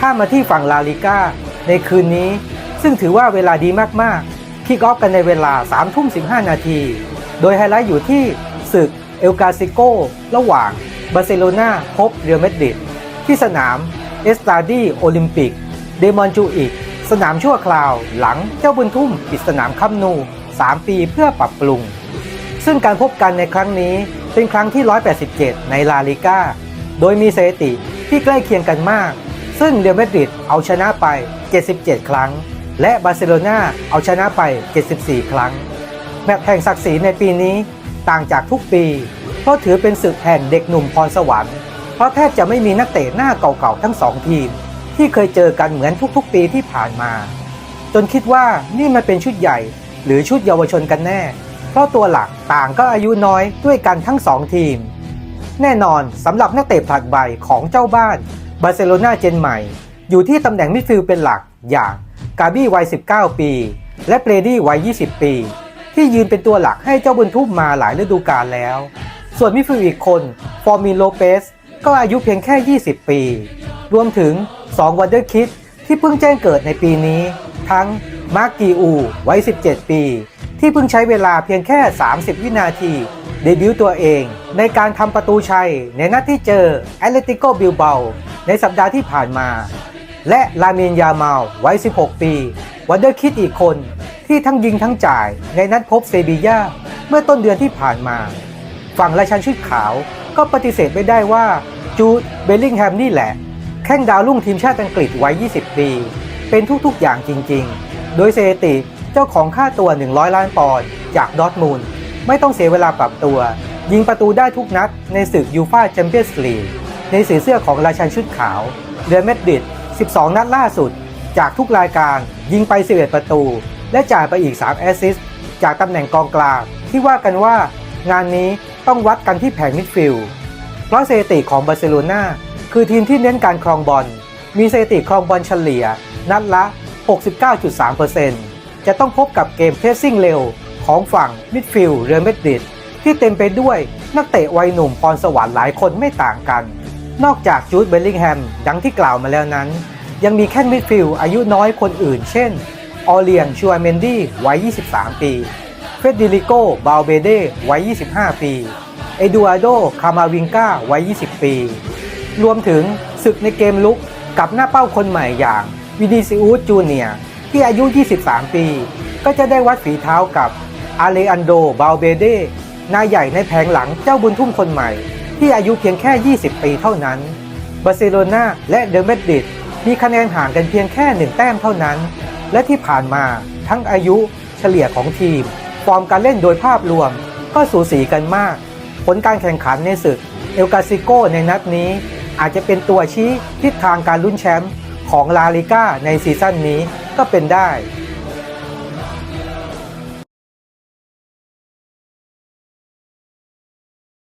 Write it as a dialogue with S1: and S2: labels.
S1: ข้ามมาที่ฝั่งลาลิก้าในคืนนี้ ซึ่งถือว่าเวลาดีมากๆคิกออฟกันในเวลา3ทุ่ม15 นาที โดยไฮไลท์อยู่ที่ศึกเอลกาซิโกระหว่างบาร์เซโลนาพบเรอัลมาดริดที่สนามเอสตาดีโอลิมปิก เดมอนจูอิก สนามชั่วคราว หลังเจ้าบุญทุ่มปิดสนามคัมนู 3 ปีเพื่อปรับปรุง ซึ่งการพบกันในครั้งนี้เป็นครั้งที่ 187 ในลาลิก้า โดยมีสถิติที่ใกล้เคียงกันมาก ซึ่งเรอัลมาดริดเอาชนะไป 77 ครั้ง และบาร์เซโลนาเอาชนะไป 74 ครั้ง แมตช์แห่งศักดิ์ศรีในปีนี้ต่างจากทุกปี เพราะถือเป็นศึกแห่งเด็กหนุ่มพรสวรรค์ เพราะแทบจะไม่มีนักเตะหน้าเก่าๆทั้งสองทีม ที่เคยเจอกันเหมือนทุกๆปีที่ผ่านมา จนคิดว่านี่มันเป็นชุดใหญ่หรือชุดเยาวชนกันแน่ เพราะตัวหลักต่างก็อายุน้อยด้วยกันทั้งสองทีม แน่นอนสำหรับนักเตะผลัดใบของเจ้าบ้าน บาร์เซโลนาเจนใหม่ อยู่ที่ตำแหน่งมิดฟิลด์เป็นหลักอย่างกาบี้วัย 19 ปี และเปรดี้วัย 20 ปี ที่ยืนเป็นตัวหลักให้เจ้าบุญทุ่มมาหลายฤดูกาลแล้ว ส่วนมิดฟิลด์อีกคน ฟอร์มินโลเปส ก็อายุเพียงแค่ 20 ปี รวมถึง 2 วันเดอร์คิดที่เพิ่งแจ้งเกิดในปีนี้ ทั้งมาร์กกีอูวัย 17 ปี ที่เพิ่งใช้เวลาเพียงแค่ 30 วินาทีเดบิวต์ตัวเองในการทำประตูชัยในนัดที่เจอแอตเลติโกบิลเบา ในสัปดาห์ที่ผ่านมา และลาเมียนยาเมาลวัย 16 ปี วันเดอร์คิดอีกคนที่ทั้งยิงทั้งจ่ายในนัดพบเซบีย่าเมื่อต้นเดือนที่ผ่านมา ฝั่งราชันชุดขาวก็ปฏิเสธไม่ได้ว่าจูดเบลลิงแฮมนี่แหละ แข้งดาวรุ่งทีมชาติอังกฤษวัย 20 ปี เป็นทุกๆอย่างจริงๆ โดยเซติเจ้าของค่าตัว 100 ล้านปอนด์จากดอทมูล ไม่ต้องเสียเวลาปรับตัว ยิงประตูได้ทุกนัดในศึกยูฟาแชมเปี้ยนส์ลีก ในสีเสื้อของราชันชุดขาวเรอัลมาดริด 12 นัดล่าสุด จากทุกรายการยิงไป 11 ประตู และจ่ายไปอีก 3 แอสซิสต์จากตำแหน่งกองกลางที่ว่ากันว่างานนี้ต้องวัดกันที่แผงมิดฟิลด์เพราะสถิติของบาร์เซโลนาคือทีมที่เน้นการครองบอล มีสถิติครองบอลเฉลี่ย นัดละ 69.3%จะต้องพบกับเกมเพรสซิ่งเร็วของฝั่งมิดฟิลด์เรอัลมาดริดที่เต็มไปด้วยนักเตะวัยหนุ่มพรสวรรค์หลายคนไม่ต่างกัน นอกจากจูดเบลลิงแฮมดังที่กล่าวมาแล้วนั้น ยังมีแข้มิดฟิลด์อายุน้อยคนอื่น เช่น ออเลียนชัวเมนดี้วัย 23 ปี เฟดดิลิโกบาลเบเดวัย 25 ปี เอดูอาโด คามาวิงกาวัย 20 ปี รวมถึงศึกในเกมลุกกับหน้าเป้าคนใหม่อย่างวินิซิอุสจูเนียที่อายุ 23 ปี ก็จะได้วัดฝีเท้ากับอาเลอันโด บาลเบเดนายใหญ่ในแผงหลังเจ้าบุญทุ่มคนใหม่ ที่อายุเพียงแค่ 20 ปีเท่านั้น บาร์เซโลนาและเดอเมดริดมีคะแนนห่างกันเพียงแค่หนึ่งแต้มเท่านั้น และที่ผ่านมาทั้งอายุเฉลี่ยของทีม ฟอร์มการเล่นโดยภาพรวมก็สูสีกันมาก ผลการแข่งขันในศึกเอลกาซิโกในนัดนี้ อาจจะเป็นตัวชี้ทิศทางการลุ้นแชมป์ของลาลิก้าในซีซั่นนี้ก็เป็นได้